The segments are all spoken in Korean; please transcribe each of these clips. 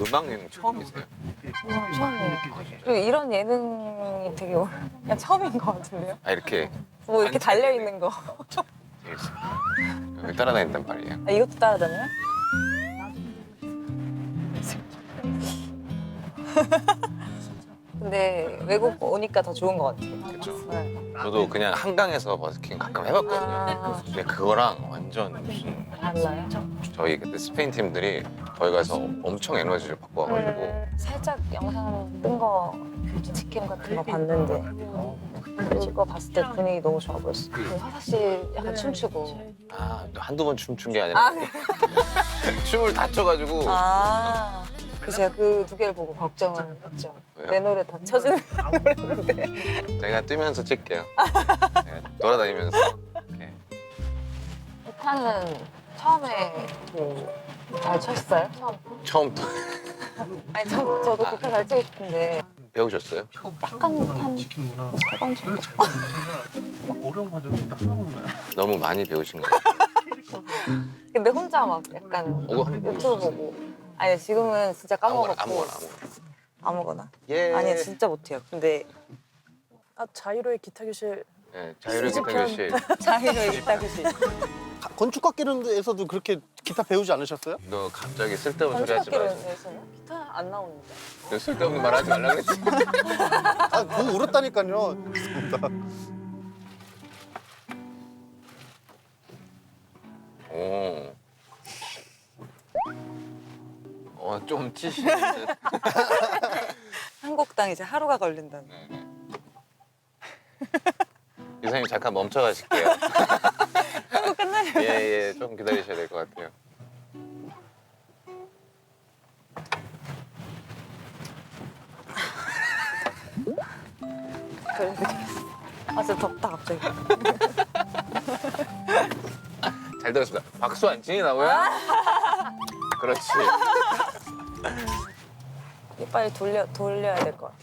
음악 예능 처음이세요? 처음이에요. 그리고 이런 예능이 되게 오- 그냥 처음인 것 같은데요? 아 이렇게 뭐 이렇게 달려 있는 거. 여기 따라다닌단 말이에요. 아, 이것도 따라다녀요? 근데 외국 오니까 더 좋은 것 같아요. 그렇죠. 네. 저도 그냥 한강에서 버스킹 가끔 해봤거든요. 아, 근데 그거랑 완전 무슨 달라요? 저희 그때 스페인 팀들이 거기 가서 엄청 에너지를 받고 와가지고 음, 살짝 영상 뜬거 치킨 같은 거 봤는데 그거 봤을 때 분위기 너무 좋아 보였어. 그 화사 씨 약간 춤추고. 아 한두 번 춤춘 게 아니라 아, 춤을 다 춰가지고 아. 그래서 제가 그 두 개를 보고 걱정을 했죠. 왜요? 내 노래 다 쳐주는 노래인데. 제가 뛰면서 찍게요. 네, 돌아다니면서 이렇게. 기타는 처음에 그잘 쳤어요? 처음. 처음부터 아니 저, 저도 기타 잘 치고 싶은데 배우셨어요? 약간 한 치킨 문화 세번 정도. 어려운 과정이 딱 하나만 나요. 너무 많이 배우신 거예요. 근데 혼자 막 약간 어, 그거 한번 유튜브 보고. 아니 지금은 진짜 까먹었고. 아무거나 아무거나 아무거나. 예. 아니 진짜 못해요. 근데 아 자유로의 기타 교실 네, 자유로운 기타 교실. 자기가 기타 교실. 건축학개론에서도 그렇게 기타 배우지 않으셨어요? 너 갑자기 쓸데없는 소리 하지 마. 건축학기로에서는 기타 안 나오는데. 너 쓸데없는 말 하지 말라 그랬지. 아, 그거 울었다니까요. 오. 어, 좀 치시는데. 한국당 이제 하루가 걸린다는. 이사님 잠깐 멈춰 가실게요. 한국 끝나면 예, 예, 좀 기다리셔야 될 것 같아요. 그래 되겠어. 아 진짜 덥다 갑자기. 잘 들었습니다. 박수 안 치니 나고요? 그렇지. 이 빨리 돌려 돌려야 될 것 같아.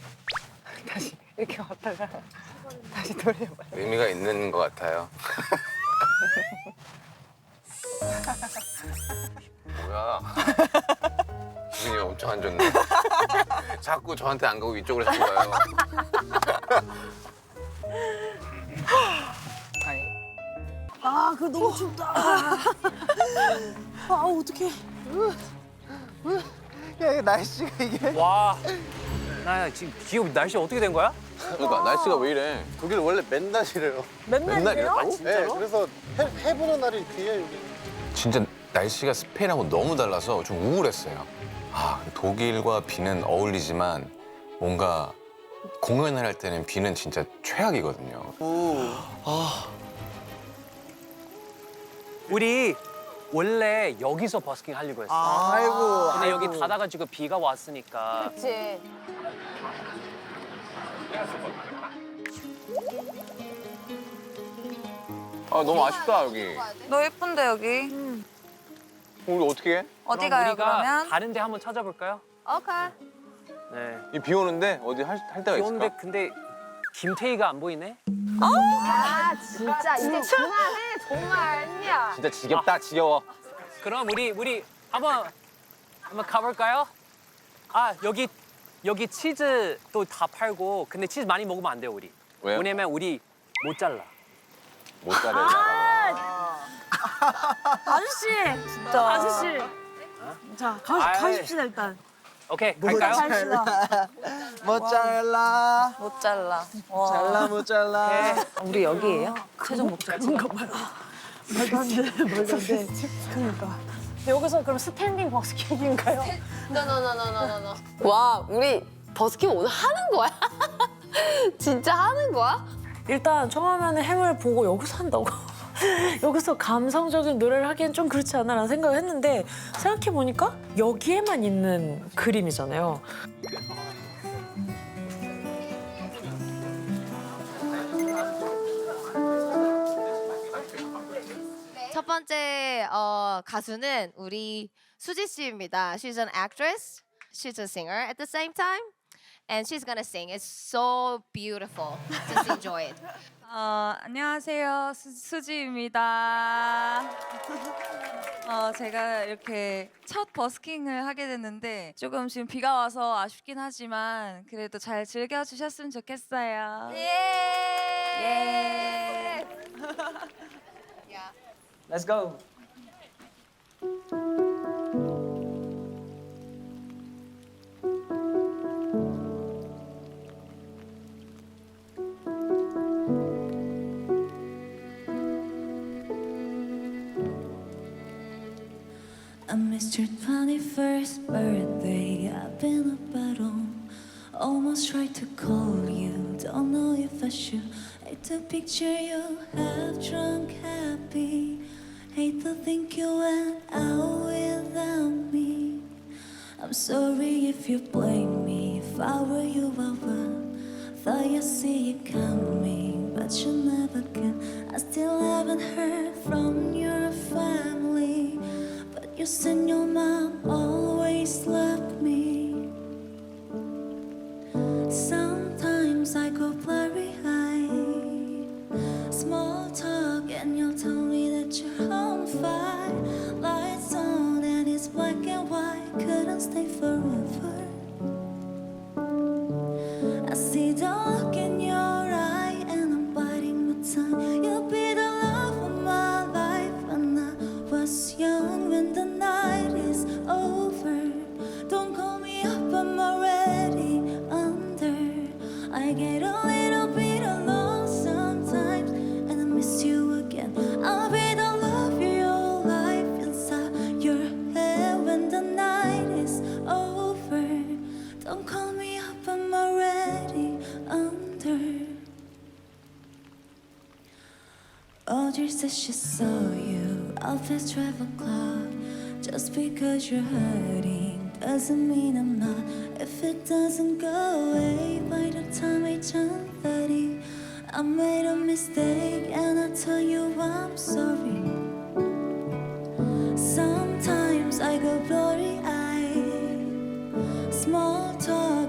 다시 이렇게 왔다가 다시 돌려봐. 의미가 있는 것 같아요. 뭐야? 기분이 엄청 안 좋네. 자꾸 저한테 안 가고 이쪽으로 자꾸 가요. 아니 아 그거 너무 춥다 아 어떡해 야, 이게 날씨가 이게. 와, 나 지금 기업 날씨 어떻게 된 거야? 그러니까 날씨가 왜 이래? 독일 원래 맨날 이래요. 맨날이에요? 맨날이에요? 네, 진짜로? 그래서 해, 해보는 날이 뒤에 여기. 진짜 날씨가 스페인하고 너무 달라서 좀 우울했어요. 아, 독일과 비는 어울리지만 뭔가 공연을 할 때는 비는 진짜 최악이거든요. 우리 원래 여기서 버스킹 하려고 했어. 아이고. 근데 여기 닫아가지고 비가 왔으니까. 그치. 아, 너무 아쉽다, 여기. 너 예쁜데 여기. 우리 어떻게 해? 어디 그럼 가요 우리가 그러면? 다른 데 한번 찾아볼까요? 오케이. 네. 이 비 오는데 어디 할, 할 데가 비 오는데 있을까? 근데 김태희가 안 보이네? 아 진짜 이제 그만해 정말 아니야. 진짜 지겹다, 지겨워. 그럼 우리 우리 한번 한번 가볼까요? 아 여기 여기 치즈도 다 팔고 근데 치즈 많이 먹으면 안 돼요 우리. 왜요? 왜냐면 우리 못 잘라. 못 자르나 아저씨 진짜. 아저씨 자 가, 아이. 가십시다 일단 오케이 갈까요? 갑시다 못 잘라. 못 잘라. 와. 잘라, 못 잘라. 오케이. 우리 여기예요? 최종 목적. 그런가 봐요 말도 안돼 말도 안돼 그러니까 여기서 그럼 스탠딩 버스킹인가요? 너너너너너너. 와 우리 버스킹 오늘 하는 거야? 진짜 하는 거야? 일단 처음에는 행을 보고 여기서 한다고 여기서 감성적인 노래를 하기엔 좀 그렇지 않나라는 생각을 했는데 생각해 보니까 여기에만 있는 그림이잖아요 첫 번째 어, 가수는 우리 수지 씨입니다. She's an actress, she's a singer at the same time, and she's gonna sing. It's so beautiful. Just enjoy it. 어, 안녕하세요. 수, 수지입니다. 어, 제가 이렇게 첫 버스킹을 하게 됐는데 조금 지금 비가 와서 아쉽긴 하지만 그래도 잘 즐겨주셨으면 좋겠어요. 예. Let's go. I missed your 21st birthday. I've been up at. Almost tried to call you. Don't know if I should. Hate to picture you half drunk, happy. Hate to think you went out without me. I'm sorry if you blame me. If I were you, I would. Thought you see it coming, but you never can. I still haven't heard from your family. You send your mom always love. At 12 o'clock. Just because you're hurting doesn't mean I'm not. If it doesn't go away by the time I turn 30, I made a mistake and I tell you I'm sorry. Sometimes I go blurry eyed. Small talk,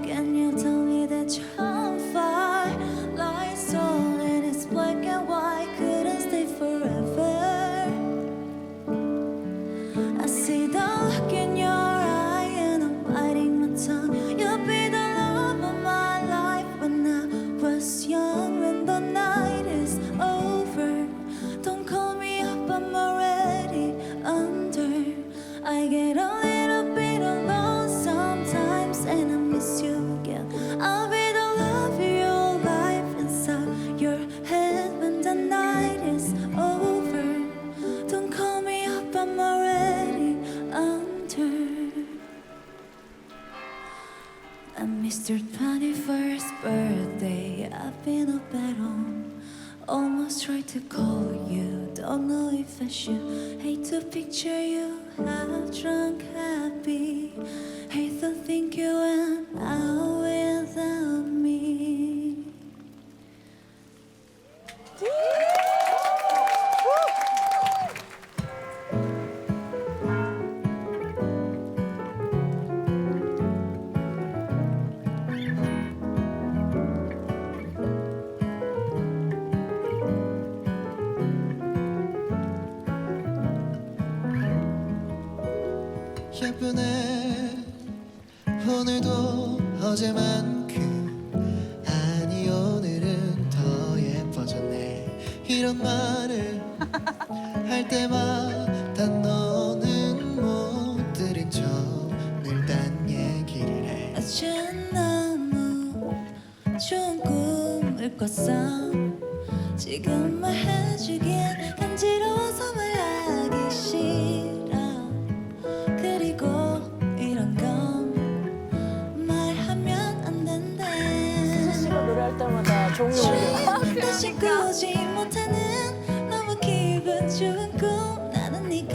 藏 Missed your 21st birthday. I've been up at home. Almost tried to call you. Don't know if I should. Hate to picture you half drunk, happy. Hate to think you went out without 예쁘네 오늘도 어제만큼 아니 오늘은 더 예뻐졌네. 이런 말을 할 때마다 너는 못 들은 척늘 딴 얘기를 해. 어젠 너무 좋은 꿈을 꿨어. 지금 말해주기엔 간지러워서 말하기 싫어 종이 울려. 다시 꾸지 못하는 너무 기분 좋은 꿈 나는 네가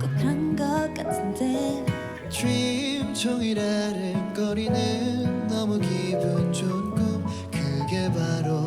꼭 그런 것 같은데 dream 종일 아른거리는 너무 기분 좋은 꿈 그게 바로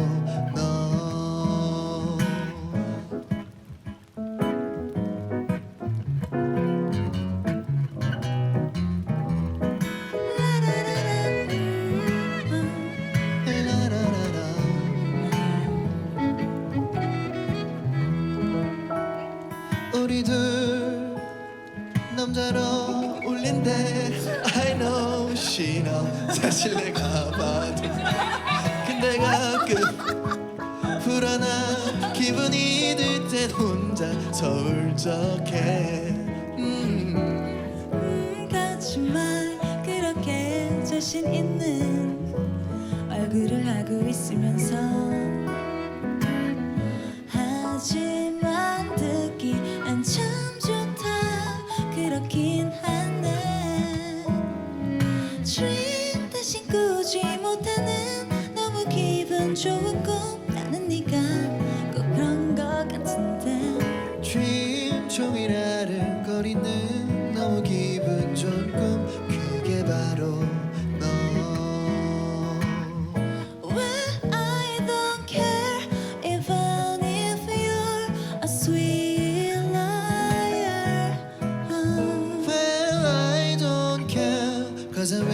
싫어 사실 내가 봐도 근데 가끔 불안한 기분이 들 땐 혼자 서울적해 음. 음, 거짓말 그렇게 자신 있는 얼굴을 하고 있으면서 Dream 다시 꾸지 못하는 너무 기분 좋은 꿈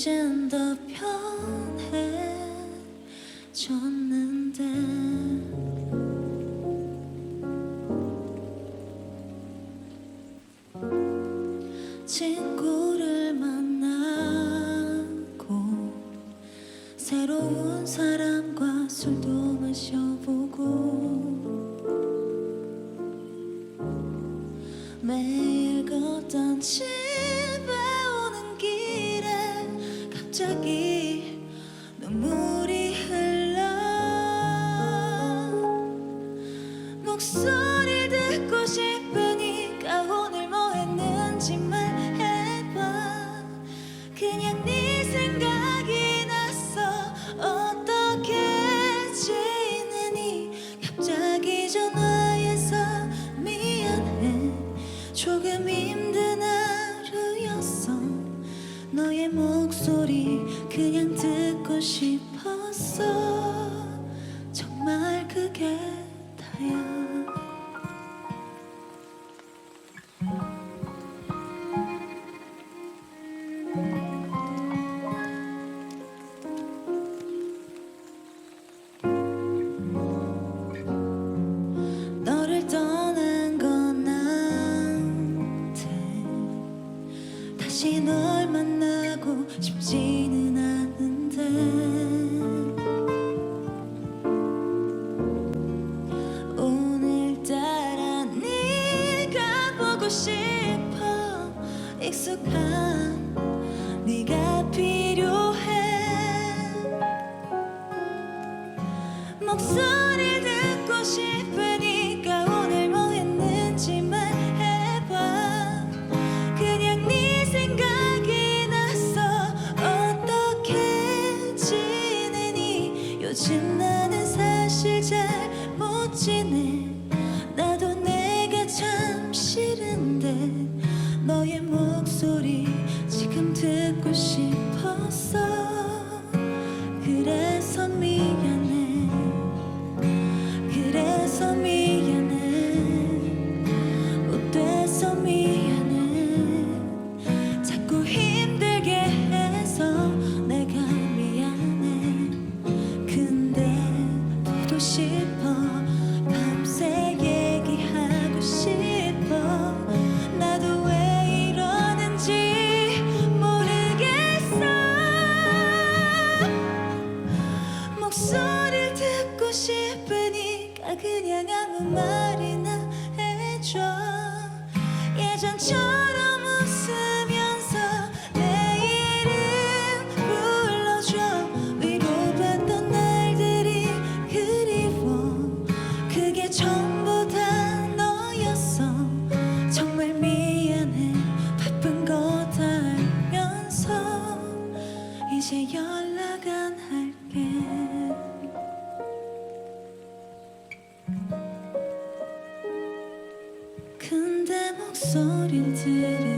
이젠 더 편해졌는데. 친구를 만나고 새로운 사람과 술도 마셔보고 매일 걷던 집 목 말이나 해줘. 예전처럼 웃으면서 내 이름 불러줘. 위로받던 날들이 그리워. 그게 전부 다 너였어. 정말 미안해. 바쁜 거 다 알면서 이제 연락 안 할게. 목소리를 들으